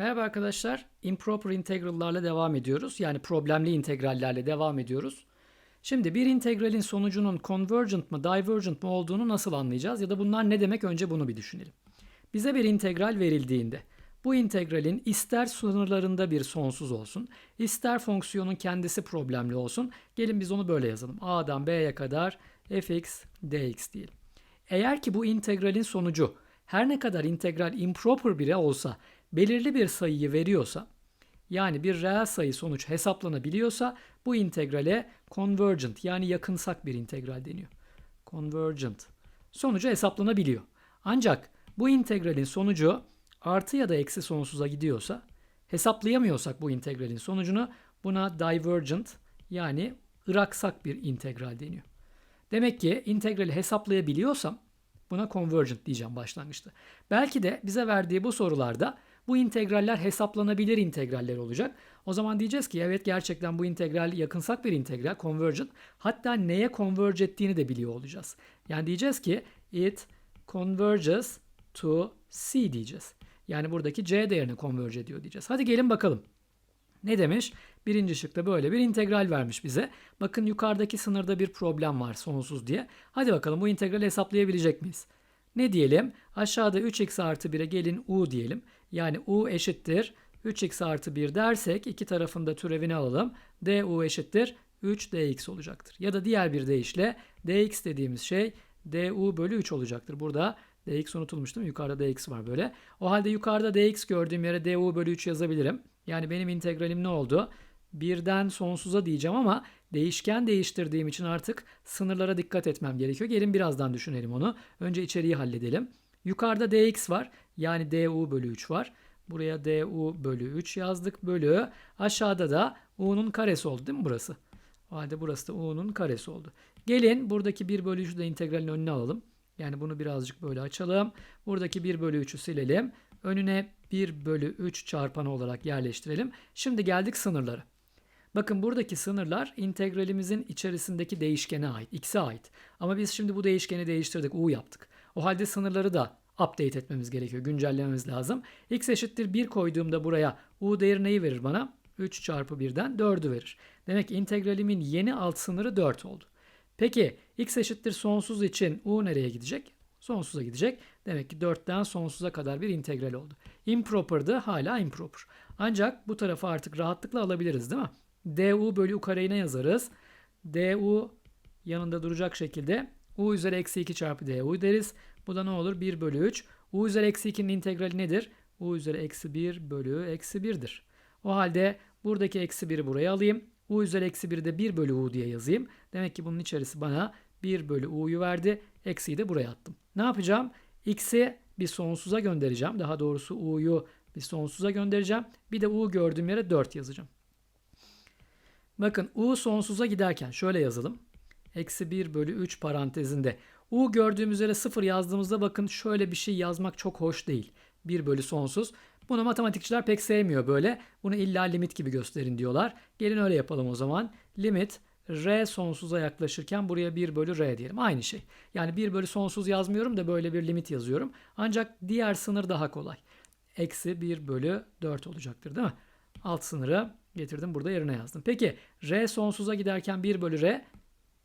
Merhaba arkadaşlar. Improper integral'larla devam ediyoruz. Yani problemli integrallerle devam ediyoruz. Şimdi bir integralin sonucunun convergent mı, divergent mı olduğunu nasıl anlayacağız? Ya da bunlar ne demek? Önce bunu bir düşünelim. Bize bir integral verildiğinde bu integralin ister sınırlarında bir sonsuz olsun, ister fonksiyonun kendisi problemli olsun. Gelin biz onu böyle yazalım. A'dan B'ye kadar fx dx diyelim. Eğer ki bu integralin sonucu her ne kadar integral improper biri olsa belirli bir sayıyı veriyorsa yani bir reel sayı sonuç hesaplanabiliyorsa bu integrale convergent yani yakınsak bir integral deniyor. Convergent. Sonucu hesaplanabiliyor. Ancak bu integralin sonucu artı ya da eksi sonsuza gidiyorsa hesaplayamıyorsak bu integralin sonucunu buna divergent yani ıraksak bir integral deniyor. Demek ki integrali hesaplayabiliyorsam buna convergent diyeceğim başlangıçta. Belki de bize verdiği bu sorularda bu integraller hesaplanabilir integraller olacak. O zaman diyeceğiz ki evet gerçekten bu integral yakınsak bir integral, convergent. Hatta neye converge ettiğini de biliyor olacağız. Yani diyeceğiz ki it converges to c diyeceğiz. Yani buradaki c değerini converge ediyor diyeceğiz. Hadi gelin bakalım. Ne demiş? Birinci şıkta böyle bir integral vermiş bize. Bakın yukarıdaki sınırda bir problem var sonsuz diye. Hadi bakalım bu integrali hesaplayabilecek miyiz? Ne diyelim? Aşağıda 3x artı 1'e gelin u diyelim. Yani u eşittir 3x artı 1 dersek iki tarafında türevini alalım. du eşittir 3 dx olacaktır. Ya da diğer bir deyişle dx dediğimiz şey du bölü 3 olacaktır. Burada dx unutulmuş değil mi? Yukarıda dx var böyle. O halde yukarıda dx gördüğüm yere du bölü 3 yazabilirim. Yani benim integralim ne oldu? Birden sonsuza diyeceğim ama değişken değiştirdiğim için artık sınırlara dikkat etmem gerekiyor. Gelin birazdan düşünelim onu. Önce içeriği halledelim. Yukarıda dx var. Yani du bölü 3 var. Buraya du bölü 3 yazdık. Bölü aşağıda da u'nun karesi oldu değil mi burası? O halde burası da u'nun karesi oldu. Gelin buradaki 1 bölü 3'ü de integralin önüne alalım. Yani bunu birazcık böyle açalım. Buradaki 1 bölü 3'ü silelim. Önüne 1 bölü 3 çarpanı olarak yerleştirelim. Şimdi geldik sınırlara. Bakın buradaki sınırlar integralimizin içerisindeki değişkene ait, x'e ait. Ama biz şimdi bu değişkeni değiştirdik, u yaptık. O halde sınırları da update etmemiz gerekiyor, güncellememiz lazım. x eşittir 1 koyduğumda buraya u değeri neyi verir bana? 3 çarpı 1'den 4'ü verir. Demek ki integralimin yeni alt sınırı 4 oldu. Peki x eşittir sonsuz için u nereye gidecek? Sonsuza gidecek. Demek ki 4'ten sonsuza kadar bir integral oldu. Improper'dı hala improper. Ancak bu tarafı artık rahatlıkla alabiliriz değil mi? du bölü u kareyi ne yazarız? du yanında duracak şekilde u üzeri eksi 2 çarpı du deriz. Bu da ne olur? 1 bölü 3. u üzeri eksi 2'nin integrali nedir? u üzeri eksi 1 bölü eksi 1'dir. O halde buradaki eksi 1'i buraya alayım. u üzeri eksi 1'i de 1 bölü u diye yazayım. Demek ki bunun içerisi bana 1 bölü u'yu verdi. Eksiyi de buraya attım. Ne yapacağım? x'i bir sonsuza göndereceğim. Daha doğrusu u'yu bir sonsuza göndereceğim. Bir de u gördüğüm yere 4 yazacağım. Bakın u sonsuza giderken şöyle yazalım. Eksi 1 bölü 3 parantezinde. U gördüğümüz üzere 0 yazdığımızda bakın şöyle bir şey yazmak çok hoş değil. 1 bölü sonsuz. Bunu matematikçiler pek sevmiyor böyle. Bunu illa limit gibi gösterin diyorlar. Gelin öyle yapalım o zaman. Limit r sonsuza yaklaşırken buraya 1 bölü r diyelim. Aynı şey. Yani 1 bölü sonsuz yazmıyorum da böyle bir limit yazıyorum. Ancak diğer sınır daha kolay. Eksi 1 bölü 4 olacaktır değil mi? Alt sınırı getirdim burada yerine yazdım. Peki r sonsuza giderken 1 bölü r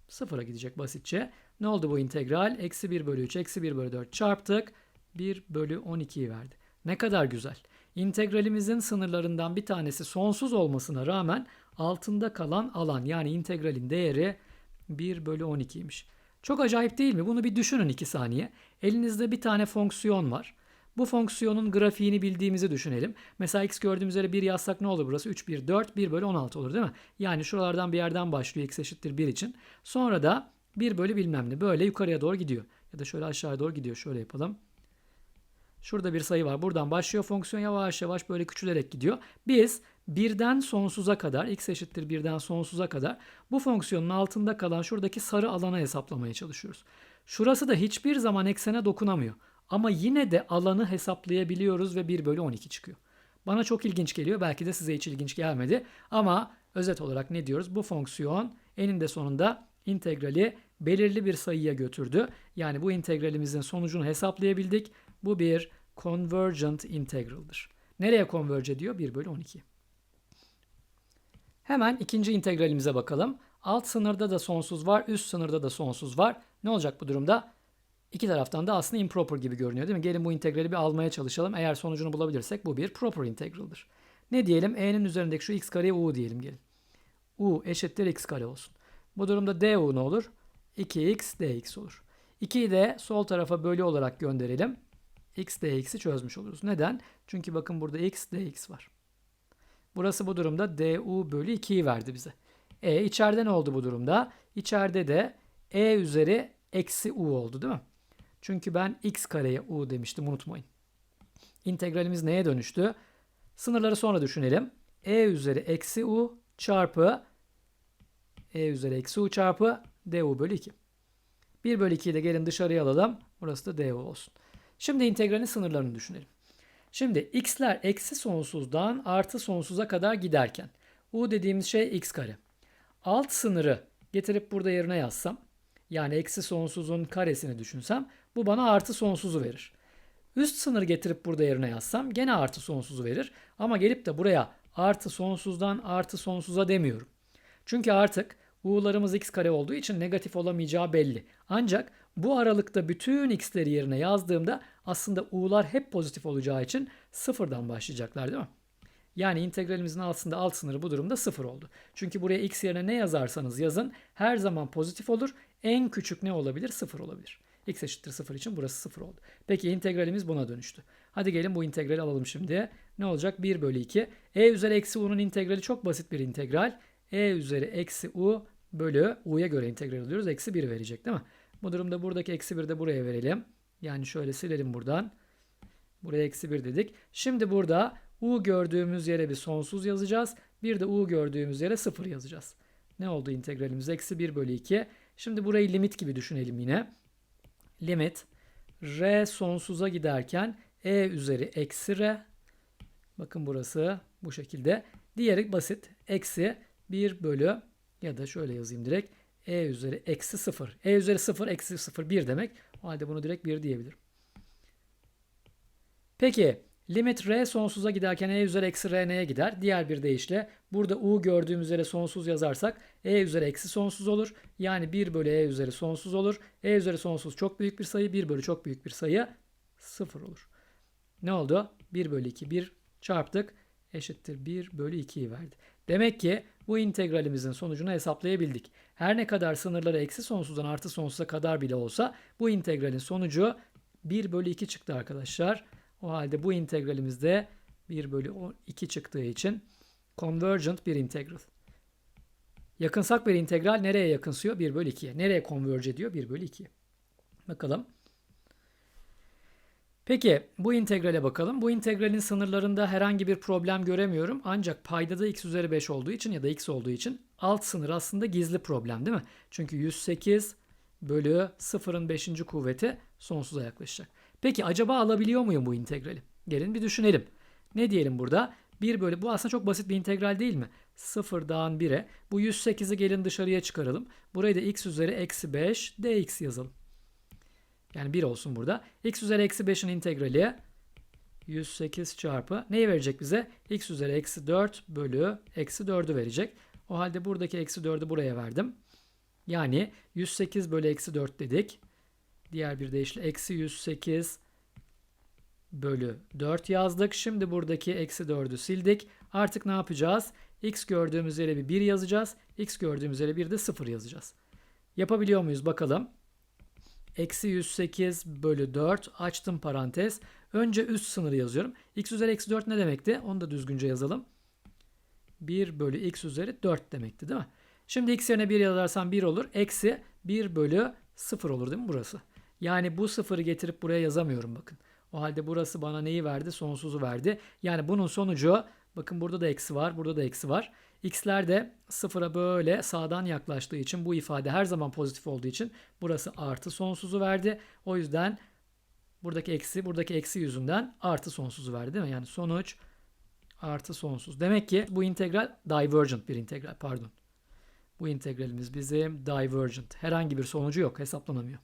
sıfıra gidecek basitçe. Ne oldu bu integral? Eksi 1 bölü 3 eksi 1 bölü 4 çarptık. 1 bölü 12'yi verdi. Ne kadar güzel. İntegralimizin sınırlarından bir tanesi sonsuz olmasına rağmen altında kalan alan yani integralin değeri 1 bölü 12'ymiş. Çok acayip değil mi? Bunu bir düşünün 2 saniye. Elinizde bir tane fonksiyon var. Bu fonksiyonun grafiğini bildiğimizi düşünelim. Mesela x gördüğümüz üzere 1 yazsak ne olur burası? 3, 1, 4, 1 bölü 16 olur değil mi? Yani şuralardan bir yerden başlıyor x eşittir 1 için. Sonra da 1 bölü bilmem ne böyle yukarıya doğru gidiyor. Ya da şöyle aşağıya doğru gidiyor. Şöyle yapalım. Şurada bir sayı var. Buradan başlıyor fonksiyon yavaş yavaş böyle küçülerek gidiyor. Biz birden sonsuza kadar x eşittir birden sonsuza kadar bu fonksiyonun altında kalan şuradaki sarı alana hesaplamaya çalışıyoruz. Şurası da hiçbir zaman eksene dokunamıyor. Ama yine de alanı hesaplayabiliyoruz ve 1 bölü 12 çıkıyor. Bana çok ilginç geliyor. Belki de size hiç ilginç gelmedi. Ama özet olarak ne diyoruz? Bu fonksiyon eninde sonunda integrali belirli bir sayıya götürdü. Yani bu integralimizin sonucunu hesaplayabildik. Bu bir convergent integral'dır. Nereye converge ediyor? 1 bölü 12. Hemen ikinci integralimize bakalım. Alt sınırda da sonsuz var, üst sınırda da sonsuz var. Ne olacak bu durumda? İki taraftan da aslında improper gibi görünüyor değil mi? Gelin bu integrali bir almaya çalışalım. Eğer sonucunu bulabilirsek bu bir proper integral'dır. Ne diyelim? E'nin üzerindeki şu x kareye u diyelim gelin. u eşittir x kare olsun. Bu durumda du ne olur? 2x dx olur. 2'yi de sol tarafa bölü olarak gönderelim. x dx'i çözmüş oluruz. Neden? Çünkü bakın burada x dx var. Burası bu durumda du bölü 2'yi verdi bize. E içeride ne oldu bu durumda? İçeride de e üzeri eksi u oldu değil mi? Çünkü ben x kareye u demiştim unutmayın. İntegralimiz neye dönüştü? Sınırları sonra düşünelim. e üzeri eksi u çarpı e üzeri eksi u çarpı du bölü 2. 1 bölü 2'yi de gelin dışarıya alalım. Burası da du olsun. Şimdi integralin sınırlarını düşünelim. Şimdi x'ler eksi sonsuzdan artı sonsuza kadar giderken u dediğimiz şey x kare. Alt sınırı getirip burada yerine yazsam yani eksi sonsuzun karesini düşünsem bu bana artı sonsuzu verir. Üst sınır getirip burada yerine yazsam gene artı sonsuzu verir. Ama gelip de buraya artı sonsuzdan artı sonsuza demiyorum. Çünkü artık u'larımız x kare olduğu için negatif olamayacağı belli. Ancak bu aralıkta bütün x'leri yerine yazdığımda aslında u'lar hep pozitif olacağı için sıfırdan başlayacaklar değil mi? Yani integralimizin altında alt sınırı bu durumda sıfır oldu. Çünkü buraya x yerine ne yazarsanız yazın her zaman pozitif olur. En küçük ne olabilir? Sıfır olabilir. x eşittir sıfır için burası sıfır oldu. Peki integralimiz buna dönüştü. Hadi gelin bu integrali alalım şimdi. Ne olacak? 1 bölü 2. e üzeri eksi u'nun integrali çok basit bir integral. e üzeri eksi u bölü u'ya göre integral alıyoruz. Eksi 1 verecek değil mi? Bu durumda buradaki eksi 1 de buraya verelim. Yani şöyle silelim buradan. Buraya eksi 1 dedik. Şimdi burada u gördüğümüz yere bir sonsuz yazacağız. Bir de u gördüğümüz yere 0 yazacağız. Ne oldu integralimiz? Eksi 1 bölü 2. Şimdi burayı limit gibi düşünelim yine. Limit r sonsuza giderken e üzeri eksi r. Bakın burası bu şekilde. Diğeri basit. Eksi 1 bölü ya da şöyle yazayım direkt. e üzeri eksi 0. e üzeri 0 eksi 0 1 demek. O halde bunu direkt 1 diyebilirim. Peki limit r sonsuza giderken e üzeri eksi r neye gider? Diğer bir deyişle burada u gördüğümüz üzere sonsuz yazarsak e üzeri eksi sonsuz olur. Yani 1 bölü e üzeri sonsuz olur. e üzeri sonsuz çok büyük bir sayı. 1 bölü çok büyük bir sayı 0 olur. Ne oldu? 1 bölü 2 1 çarptık eşittir 1 bölü 2'yi verdi. Demek ki bu integralimizin sonucunu hesaplayabildik. Her ne kadar sınırları eksi sonsuzdan artı sonsuza kadar bile olsa bu integralin sonucu 1 bölü 2 çıktı arkadaşlar. O halde bu integralimizde 1 bölü 2 çıktığı için convergent bir integral. Yakınsak bir integral nereye yakınsıyor? 1 bölü 2'ye. Nereye converge ediyor? 1 bölü 2'ye. Bakalım. Peki bu integrale bakalım. Bu integralin sınırlarında herhangi bir problem göremiyorum. Ancak paydada x üzeri 5 olduğu için ya da x olduğu için alt sınır aslında gizli problem değil mi? Çünkü 108 bölü 0'ın 5. kuvveti sonsuza yaklaşacak. Peki acaba alabiliyor muyum bu integrali? Gelin bir düşünelim. Ne diyelim burada? 1 bölü bu aslında çok basit bir integral değil mi? 0'dan 1'e. Bu 108'i gelin dışarıya çıkaralım. Burayı da x üzeri eksi 5 dx yazalım. Yani 1 olsun burada. x üzeri eksi 5'in integrali 108 çarpı neyi verecek bize? x üzeri eksi 4 bölü eksi 4'ü verecek. O halde buradaki eksi 4'ü buraya verdim. Yani 108 bölü eksi 4 dedik. Diğer bir deyişle eksi 108 bölü 4 yazdık. Şimdi buradaki eksi 4'ü sildik. Artık ne yapacağız? x gördüğümüz yere bir 1 yazacağız. x gördüğümüz yere bir de 0 yazacağız. Yapabiliyor muyuz bakalım. Eksi 108 bölü 4 açtım parantez. Önce üst sınırı yazıyorum. x üzeri eksi 4 ne demekti? Onu da düzgünce yazalım. 1 bölü x üzeri 4 demekti değil mi? Şimdi x yerine 1 yazarsam 1 olur. Eksi 1 bölü 0 olur değil mi burası? Yani bu sıfırı getirip buraya yazamıyorum bakın. O halde burası bana neyi verdi? Sonsuzu verdi. Yani bunun sonucu bakın burada da eksi var, burada da eksi var. X'ler de sıfıra böyle sağdan yaklaştığı için bu ifade her zaman pozitif olduğu için burası artı sonsuzu verdi. O yüzden buradaki eksi, buradaki eksi yüzünden artı sonsuzu verdi değil mi? Yani sonuç artı sonsuz. Demek ki bu integral divergent bir integral pardon. Bu integralimiz bizim divergent. Herhangi bir sonucu yok. Hesaplanamıyor.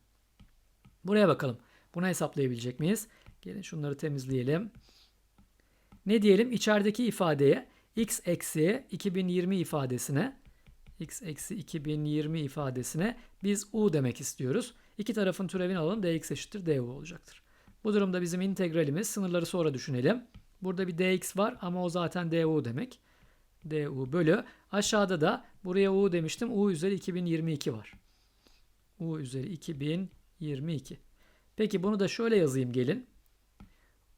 Buraya bakalım. Bunu hesaplayabilecek miyiz? Gelin şunları temizleyelim. Ne diyelim? İçerideki ifadeye x eksi 2020 ifadesine x eksi 2020 ifadesine biz u demek istiyoruz. İki tarafın türevini alalım. dx eşittir du olacaktır. Bu durumda bizim integralimiz sınırları sonra düşünelim. Burada bir dx var ama o zaten du demek. du bölü. Aşağıda da buraya u demiştim. u üzeri 2022 var. u üzeri 2022. Peki bunu da şöyle yazayım gelin.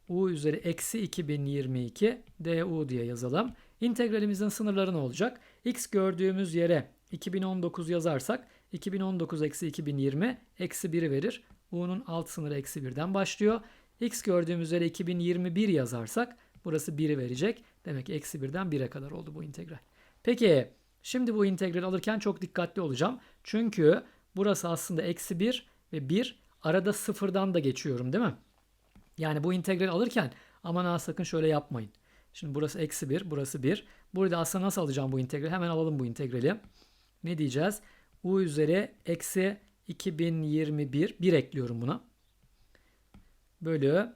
U üzeri eksi 2022 du diye yazalım. İntegralimizin sınırları ne olacak? x gördüğümüz yere 2019 yazarsak 2019 eksi 2020 eksi 1'i verir. u'nun alt sınırı eksi 1'den başlıyor. x gördüğümüz yere 2021 yazarsak burası 1'i verecek. Demek ki eksi 1'den 1'e kadar oldu bu integral. Peki şimdi bu integral alırken çok dikkatli olacağım. Çünkü burası aslında eksi 1 ve 1 arada sıfırdan da geçiyorum değil mi? Yani bu integral alırken aman ha sakın şöyle yapmayın. Şimdi burası eksi 1, burası 1. Burada aslında nasıl alacağım bu integrali? Hemen alalım bu integrali. Ne diyeceğiz? u üzeri eksi 2021. 1 ekliyorum buna. Bölü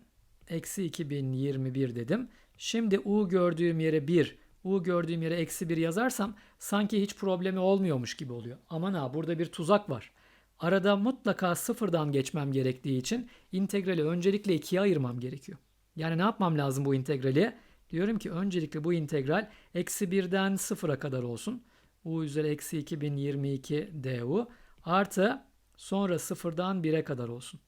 eksi 2021 dedim. Şimdi u gördüğüm yere 1, u gördüğüm yere eksi 1 yazarsam sanki hiç problemi olmuyormuş gibi oluyor. Aman ha burada bir tuzak var. Arada mutlaka sıfırdan geçmem gerektiği için integrali öncelikle ikiye ayırmam gerekiyor. Yani ne yapmam lazım bu integrali? Diyorum ki öncelikle bu integral eksi 1'den 0'a kadar olsun. u üzeri eksi 2022 du artı sonra 0'dan 1'e kadar olsun.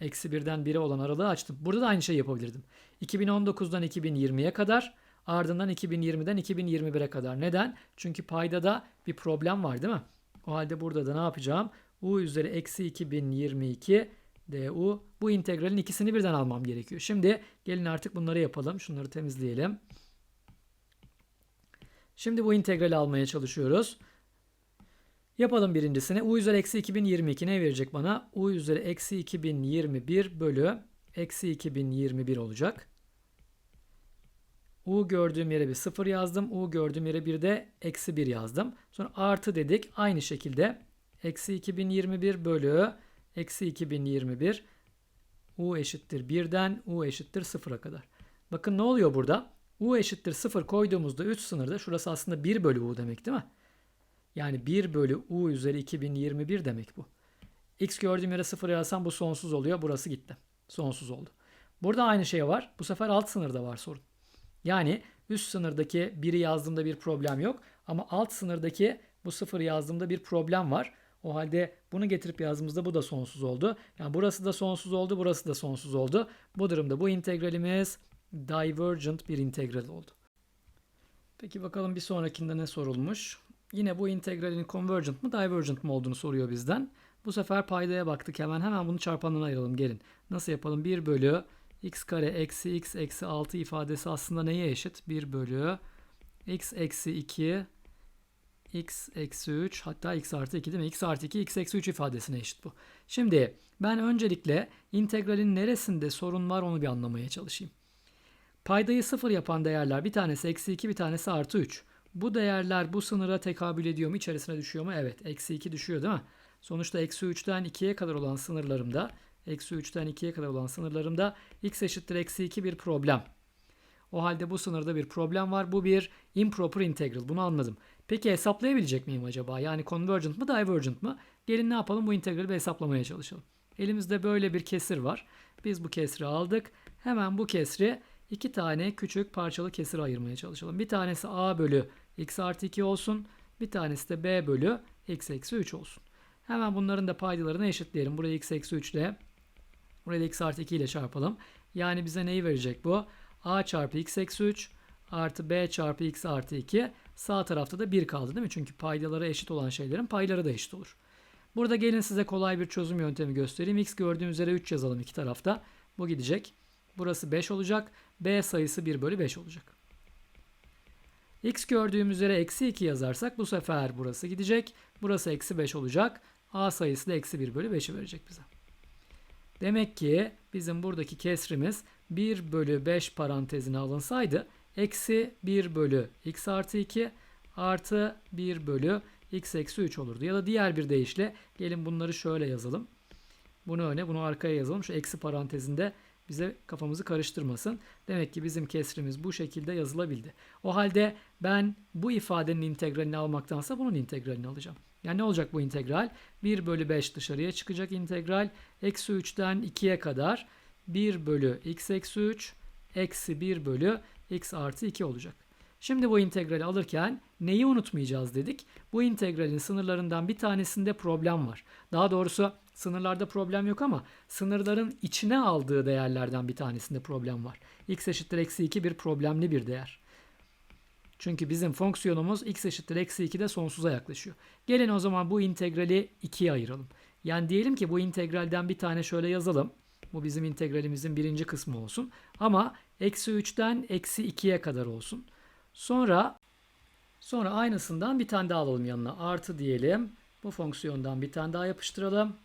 Eksi 1'den 1'e olan aralığı açtım. Burada da aynı şey yapabilirdim. 2019'dan 2020'ye kadar ardından 2020'den 2021'e kadar. Neden? Çünkü paydada bir problem var değil mi? O halde burada da ne yapacağım? U üzeri eksi 2022 du. Bu integralin ikisini birden almam gerekiyor. Şimdi gelin artık bunları yapalım. Şunları temizleyelim. Şimdi bu integrali almaya çalışıyoruz. Yapalım birincisini. u üzeri eksi 2022 ne verecek bana? u üzeri eksi 2021 bölü eksi 2021 olacak. u gördüğüm yere bir 0 yazdım. u gördüğüm yere bir de eksi 1 yazdım. Sonra artı dedik. Aynı şekilde eksi 2021 bölü eksi 2021 u eşittir 1'den u eşittir 0'a kadar. Bakın ne oluyor burada? u eşittir 0 koyduğumuzda 3 sınırda şurası aslında 1 bölü u demek değil mi? Yani 1 bölü u üzeri 2021 demek bu. x gördüğüm yere 0 yazsam bu sonsuz oluyor. Burası gitti. Sonsuz oldu. Burada aynı şey var. Bu sefer alt sınırda var sorun. Yani üst sınırdaki 1'i yazdığımda bir problem yok. Ama alt sınırdaki bu 0 yazdığımda bir problem var. O halde bunu getirip yazdığımızda bu da sonsuz oldu. Yani burası da sonsuz oldu, burası da sonsuz oldu. Bu durumda bu integralimiz divergent bir integral oldu. Peki bakalım bir sonrakinde ne sorulmuş? Yine bu integralin convergent mı divergent mı olduğunu soruyor bizden. Bu sefer paydaya baktık hemen. Hemen bunu çarpanına ayıralım gelin. Nasıl yapalım? 1 bölü x kare eksi x eksi 6 ifadesi aslında neye eşit? 1 bölü x eksi 2 x eksi 3 hatta x artı 2 değil mi? x artı 2 x eksi 3 ifadesine eşit bu. Şimdi ben öncelikle integralin neresinde sorun var onu bir anlamaya çalışayım. Paydayı sıfır yapan değerler bir tanesi eksi 2 bir tanesi artı 3. Bu değerler bu sınıra tekabül ediyor mu? İçerisine düşüyor mu? Evet. Eksi 2 düşüyor değil mi? Sonuçta eksi 3'ten 2'ye kadar olan sınırlarımda eksi 3'ten 2'ye kadar olan sınırlarımda x eşittir eksi 2 bir problem. O halde bu sınırda bir problem var. Bu bir improper integral. Bunu anladım. Peki hesaplayabilecek miyim acaba? Yani convergent mı divergent mı? Gelin ne yapalım? Bu integrali bir hesaplamaya çalışalım. Elimizde böyle bir kesir var. Biz bu kesri aldık. Hemen bu kesri iki tane küçük parçalı kesir ayırmaya çalışalım. Bir tanesi a bölü x artı 2 olsun. Bir tanesi de b bölü x eksi 3 olsun. Hemen bunların da paydalarını eşitleyelim. Buraya x eksi 3 ile buraya da x artı 2 ile çarpalım. Yani bize neyi verecek bu? a çarpı x eksi 3 artı b çarpı x artı 2. Sağ tarafta da 1 kaldı değil mi? Çünkü paydaları eşit olan şeylerin payları da eşit olur. Burada gelin size kolay bir çözüm yöntemi göstereyim. x gördüğüm üzere 3 yazalım iki tarafta. Bu gidecek. Burası 5 olacak. b sayısı 1 bölü 5 olacak. x gördüğüm üzere eksi 2 yazarsak bu sefer burası gidecek. Burası eksi 5 olacak. a sayısı da eksi 1 bölü 5'i verecek bize. Demek ki bizim buradaki kesrimiz 1 bölü 5 parantezine alınsaydı eksi 1 bölü x artı 2 artı 1 bölü x eksi 3 olurdu. Ya da diğer bir deyişle gelin bunları şöyle yazalım. Bunu öne bunu arkaya yazalım. Şu eksi parantezinde bize kafamızı karıştırmasın. Demek ki bizim kesrimiz bu şekilde yazılabildi. O halde ben bu ifadenin integralini almaktansa bunun integralini alacağım. Yani ne olacak bu integral? 1 bölü 5 dışarıya çıkacak integral. Eksi 3'ten 2'ye kadar 1 bölü x eksi 3 eksi 1 bölü x artı 2 olacak. Şimdi bu integrali alırken neyi unutmayacağız dedik? Bu integralin sınırlarından bir tanesinde problem var. Daha doğrusu sınırlarda problem yok ama sınırların içine aldığı değerlerden bir tanesinde problem var. x eşittir eksi 2 bir problemli bir değer. Çünkü bizim fonksiyonumuz x eşittir eksi 2'de sonsuza yaklaşıyor. Gelin o zaman bu integrali ikiye ayıralım. Yani diyelim ki bu integralden bir tane şöyle yazalım. Bu bizim integralimizin birinci kısmı olsun. Ama eksi 3'ten eksi 2'ye kadar olsun. Sonra sonra aynısından bir tane daha alalım yanına. Artı diyelim. Bu fonksiyondan bir tane daha yapıştıralım.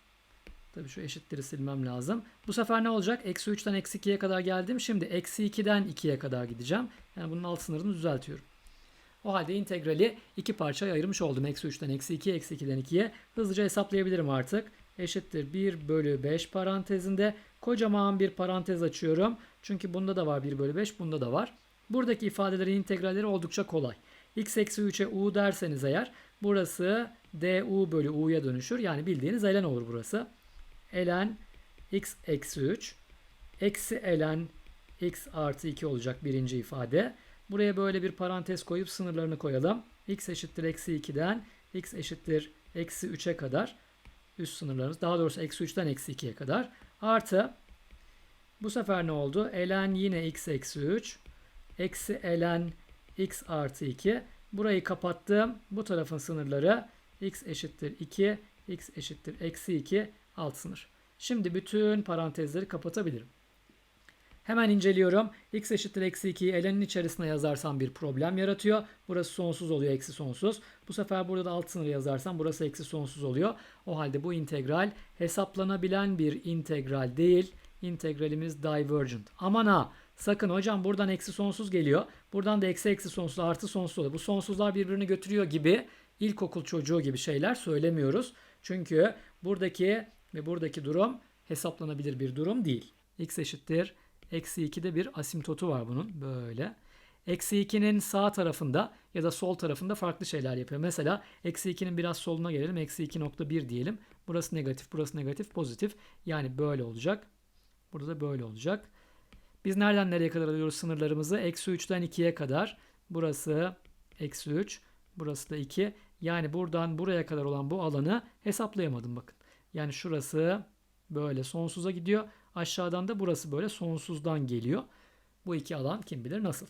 Tabii şu eşitleri silmem lazım. Bu sefer ne olacak? Eksi 3'ten eksi 2'ye kadar geldim. Şimdi eksi 2'den 2'ye kadar gideceğim. Yani bunun alt sınırını düzeltiyorum. O halde integrali iki parçaya ayırmış oldum. Eksi 3'ten eksi 2, eksi 2'den 2'ye. Hızlıca hesaplayabilirim artık. Eşittir 1 bölü 5 parantezinde. Kocaman bir parantez açıyorum. Çünkü bunda da var 1 bölü 5, bunda da var. Buradaki ifadelerin integralleri oldukça kolay. x eksi 3'e u derseniz eğer burası du bölü u'ya dönüşür. Yani bildiğiniz ln olur burası. ln x eksi 3 eksi ln x artı 2 olacak birinci ifade. Buraya böyle bir parantez koyup sınırlarını koyalım. x eşittir eksi 2'den x eşittir eksi 3'e kadar üst sınırlarımız. Daha doğrusu eksi 3'ten eksi 2'ye kadar. Artı bu sefer ne oldu? ln yine x eksi 3 eksi ln x artı 2. Burayı kapattım. Bu tarafın sınırları x eşittir 2, x eşittir eksi 2 alt sınır. Şimdi bütün parantezleri kapatabilirim. Hemen inceliyorum. x eşittir eksi 2'yi ln'in içerisine yazarsam bir problem yaratıyor. Burası sonsuz oluyor eksi sonsuz. Bu sefer burada da alt sınırı yazarsam burası eksi sonsuz oluyor. O halde bu integral hesaplanabilen bir integral değil. İntegralimiz divergent. Aman ha sakın hocam buradan eksi sonsuz geliyor. Buradan da eksi eksi sonsuz artı sonsuz oluyor. Bu sonsuzlar birbirini götürüyor gibi ilkokul çocuğu gibi şeyler söylemiyoruz. Çünkü buradaki ve buradaki durum hesaplanabilir bir durum değil. x eşittir Eksi 2'de bir asimtotu var bunun. Böyle. Eksi 2'nin sağ tarafında ya da sol tarafında farklı şeyler yapıyor. Mesela eksi 2'nin biraz soluna gelelim. Eksi 2.1 diyelim. Burası negatif, burası negatif, pozitif. Yani böyle olacak. Burada da böyle olacak. Biz nereden nereye kadar alıyoruz sınırlarımızı? Eksi 3'ten 2'ye kadar. Burası eksi 3. Burası da 2. Yani buradan buraya kadar olan bu alanı hesaplayamadım bakın. Yani şurası böyle sonsuza gidiyor. Aşağıdan da burası böyle sonsuzdan geliyor. Bu iki alan kim bilir nasıl.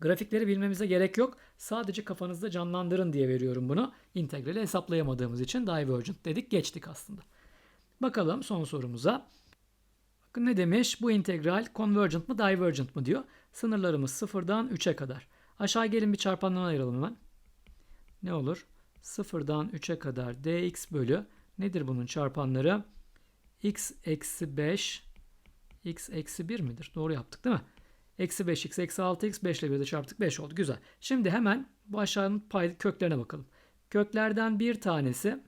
Grafikleri bilmemize gerek yok. Sadece kafanızda canlandırın diye veriyorum bunu. İntegrali hesaplayamadığımız için divergent dedik geçtik aslında. Bakalım son sorumuza. Bakın ne demiş? Bu integral convergent mı divergent mı diyor. Sınırlarımız sıfırdan 3'e kadar. Aşağı gelin bir çarpandan ayıralım hemen. Ne olur? Sıfırdan 3'e kadar dx bölü nedir bunun çarpanları? X eksi 5 x eksi 1 midir? Doğru yaptık değil mi? Eksi 5 x eksi 6 x 5 ile 1 de çarptık 5 oldu. Güzel. Şimdi hemen bu aşağının pay köklerine bakalım. Köklerden bir tanesi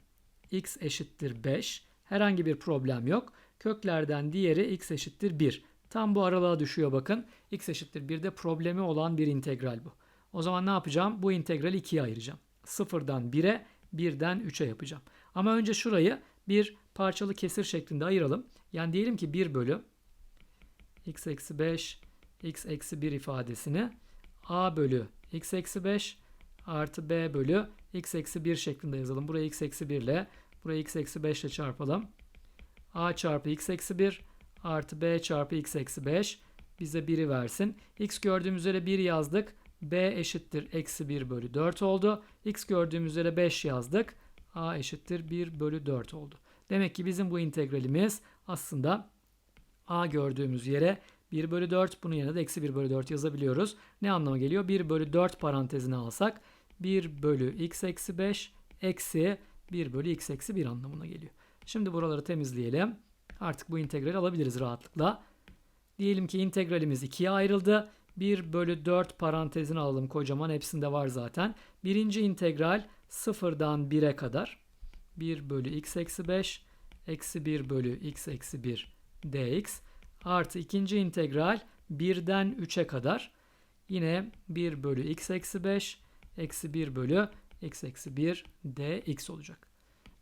x eşittir 5. Herhangi bir problem yok. Köklerden diğeri x eşittir 1. Tam bu aralığa düşüyor bakın. x eşittir 1'de problemi olan bir integral bu. O zaman ne yapacağım? Bu integrali 2'ye ayıracağım. 0'dan 1'e, 1'den 3'e yapacağım. Ama önce şurayı bir parçalı kesir şeklinde ayıralım. Yani diyelim ki 1 bölü x eksi 5 x eksi 1 ifadesini a bölü x eksi 5 artı b bölü x eksi 1 şeklinde yazalım. Burayı x eksi 1 ile burayı x eksi 5 ile çarpalım. a çarpı x eksi 1 artı b çarpı x eksi 5 bize 1'i versin. x gördüğümüz üzere 1 yazdık. b eşittir eksi 1 bölü 4 oldu. x gördüğümüz üzere 5 yazdık. a eşittir 1 bölü 4 oldu. Demek ki bizim bu integralimiz aslında a gördüğümüz yere 1 bölü 4 bunun yerine de eksi 1 bölü 4 yazabiliyoruz. Ne anlama geliyor? 1 bölü 4 parantezine alsak 1 bölü x eksi 5 eksi 1 bölü x eksi 1 anlamına geliyor. Şimdi buraları temizleyelim. Artık bu integrali alabiliriz rahatlıkla. Diyelim ki integralimiz 2'ye ayrıldı. 1 bölü 4 parantezini alalım kocaman hepsinde var zaten. Birinci integral 0'dan 1'e kadar. 1 bölü x eksi 5 eksi 1 bölü x eksi 1 dx artı ikinci integral 1'den 3'e kadar yine 1 bölü x eksi 5 eksi 1 bölü x eksi 1 dx olacak.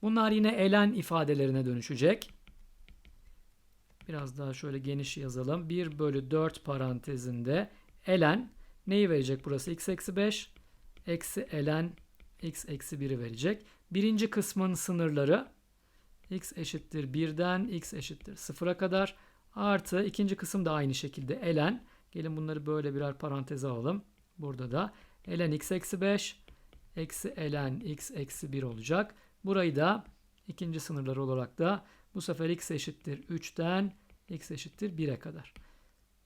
Bunlar yine elen ifadelerine dönüşecek. Biraz daha şöyle geniş yazalım. 1 bölü 4 parantezinde elen neyi verecek burası? x eksi 5 eksi elen x eksi 1'i verecek. Birinci kısmın sınırları x eşittir 1'den x eşittir 0'a kadar artı ikinci kısım da aynı şekilde elen. Gelin bunları böyle birer paranteze alalım. Burada da elen x eksi 5 eksi elen x eksi 1 olacak. Burayı da ikinci sınırlar olarak da bu sefer x eşittir 3'ten x eşittir 1'e kadar.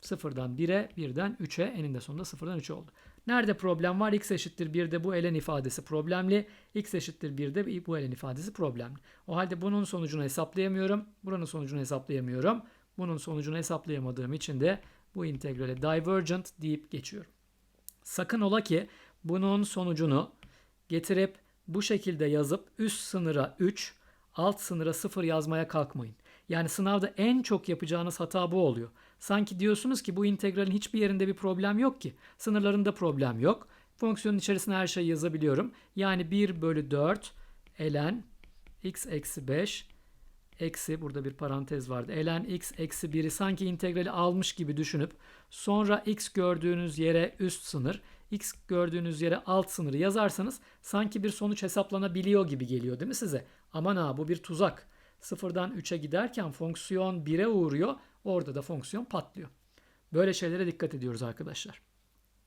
0'dan 1'e, 1'den 3'e, eninde sonunda 0'dan 3'e oldu. Nerede problem var? x eşittir 1'de bu elen ifadesi problemli. x eşittir 1'de bu elen ifadesi problemli. O halde bunun sonucunu hesaplayamıyorum. Buranın sonucunu hesaplayamıyorum. Bunun sonucunu hesaplayamadığım için de bu integrale divergent deyip geçiyorum. Sakın ola ki bunun sonucunu getirip bu şekilde yazıp üst sınıra 3, alt sınıra 0 yazmaya kalkmayın. Yani sınavda en çok yapacağınız hata bu oluyor. Sanki diyorsunuz ki bu integralin hiçbir yerinde bir problem yok ki. Sınırlarında problem yok. Fonksiyonun içerisine her şeyi yazabiliyorum. Yani 1 bölü 4 ln x eksi 5 eksi burada bir parantez vardı. ln x eksi 1'i sanki integrali almış gibi düşünüp sonra x gördüğünüz yere üst sınır, x gördüğünüz yere alt sınırı yazarsanız sanki bir sonuç hesaplanabiliyor gibi geliyor değil mi size? Aman ha bu bir tuzak. Sıfırdan 3'e giderken fonksiyon 1'e uğruyor. Orada da fonksiyon patlıyor. Böyle şeylere dikkat ediyoruz arkadaşlar.